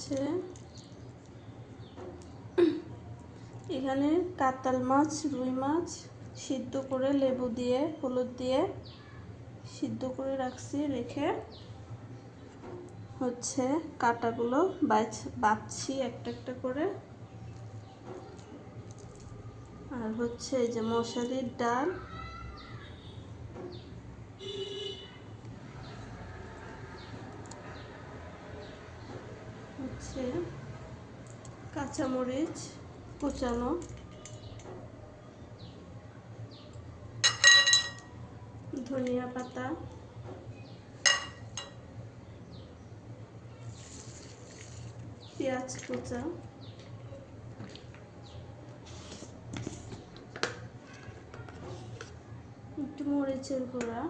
হচ্ছে এখানে কাতাল মাছ, রুই মাছ সিদ্ধ করে লেবু দিয়ে, হলুদ দিয়ে সিদ্ধ করে রাখছি, রেখে হচ্ছে কাটাগুলো বাছছি একটা একটা করে। আর হচ্ছে এই যে মশারির ডাল হচ্ছে কাঁচামরিচ কুচানো ধনিয়া পাতা পেঁয়াজ কুচা একটু মরিচের গুঁড়া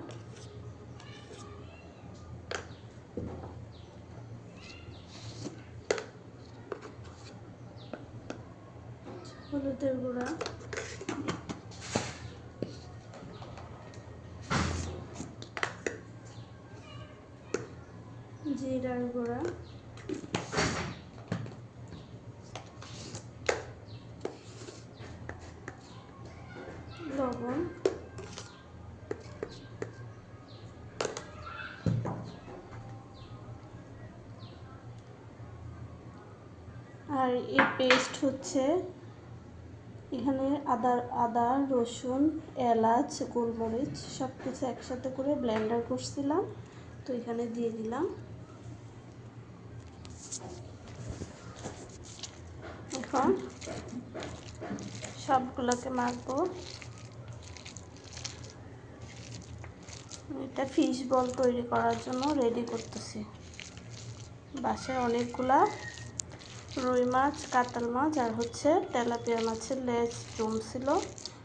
হলুদের গুঁড়া। জিরার গুঁড়া। লবণ। আর এই পেস্ট হচ্ছে এখানে আদা আদা, রসুন, এলাচ, গোলমরিচ সব কিছু একসাথে করে ব্লেন্ডার করছিলাম। তো এখানে দিয়ে দিলাম। এখন সবগুলোকে মাখবো। এটা ফিশ বল তৈরি করার জন্য রেডি করতেছি। বাসায় অনেকগুলা রুই মাছ কাতাল মাছ আর হচ্ছে তেলাপিয়া মাছের লেজ জমছিল।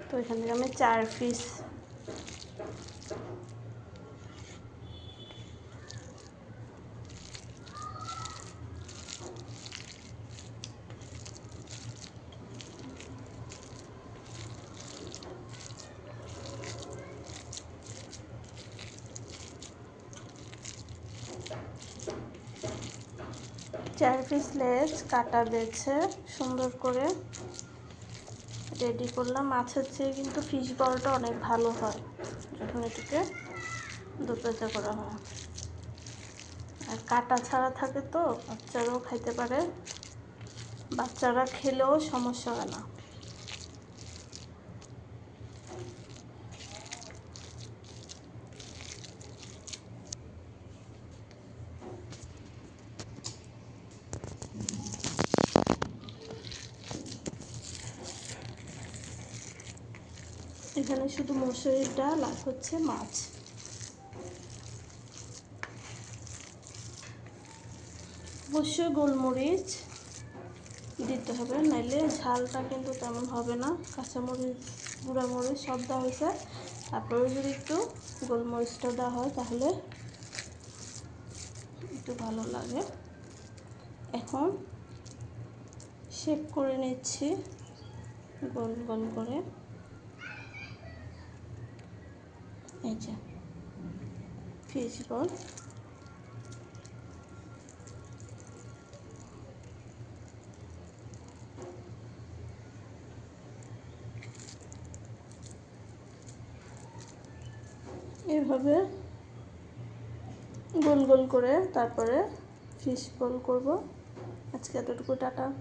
তো এখান থেকে আমি চার পিস চার পিস লেজ কাটা বেছে সুন্দর করে রেডি করলাম। মাছের চেয়ে কিন্তু ফিশ বলটা অনেক ভালো হয় যখন এটিকে দুপেজা করা হয়। আর কাটা ছাড়া থাকে তো বাচ্চারাও খাইতে পারে। বাচ্চারা খেলেও সমস্যা হয় না। এখানে শুধু মশারির ডাল আর হচ্ছে মাছ। অবশ্যই গোলমরিচ দিতে হবে, নাইলে ঝালটা কিন্তু তেমন হবে না। কাঁচামরিচ, গুঁড়ামরিচ সব দেওয়া হয়েছে। তারপরে যদি একটু গোলমরিচটা দেওয়া হয় তাহলে একটু ভালো লাগে। এখন শেপ করে নিচ্ছি গোল গোল করে। Fish ball. এভাবে গোল গোল করে তারপরে ফিশ বল করব। আজকে এতটুকু টাটা।